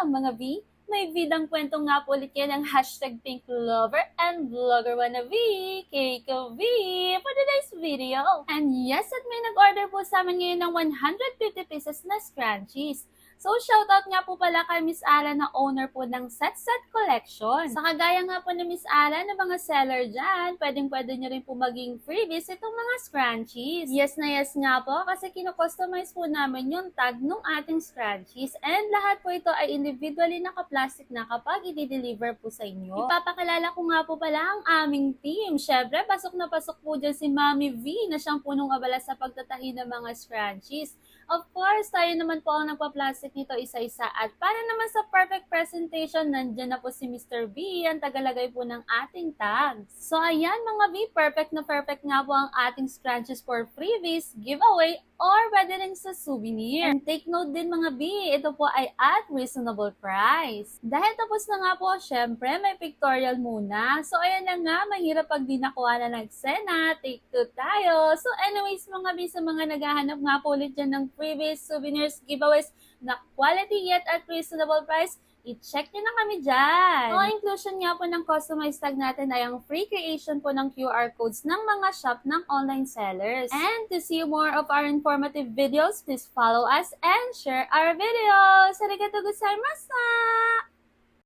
ang mga V? May vidang kwento nga po ulit yan ng hashtag Pink Lover and Vlogger Wannabe, Keiko V, for today's video. And yes, at may nag-order po sa amin ngayon ng 150 pieces na scrunchies. So, shoutout nga po pala kay Miss Ala na owner po ng Set Set Collection. Sa kagaya nga po ni Miss Ala na mga seller dyan, pwedeng pwede nyo rin po maging freebies itong mga scrunchies. Yes na yes nga po kasi kino-customize po namin yung tag ng ating scrunchies and lahat po ito ay individually naka-plastic na kapag i-deliver po sa inyo. Ipapakilala ko nga po pala ang aming team. Syempre, pasok na pasok po dyan si Mami V na siyang punong abala sa pagtatahi ng mga scrunchies. Of course, tayo naman po ang nagpa-plastic nito isa-isa. At para naman sa perfect presentation, nandyan na po si Mr. B, ang tagalagay po ng ating tags. So ayan mga B, perfect na perfect nga po ang ating scratches for freebies, giveaway, or pwede rin sa souvenir. And take note din mga B, ito po ay at reasonable price. Dahil tapos na nga po, syempre may pictorial muna. So ayan na nga, mahirap pag di nakuha na ng eksena, take two tayo. So anyways mga B, sa mga naghahanap nga po ulit dyan ng freebies, souvenirs, giveaways na quality yet at reasonable price, i-check nyo na kami dyan. So, ang inclusion nga po ng customized tag natin ay ang free creation po ng QR codes ng mga shop ng online sellers. And to see more of our informative videos, please follow us and share our videos. Arigatou gozaimasu!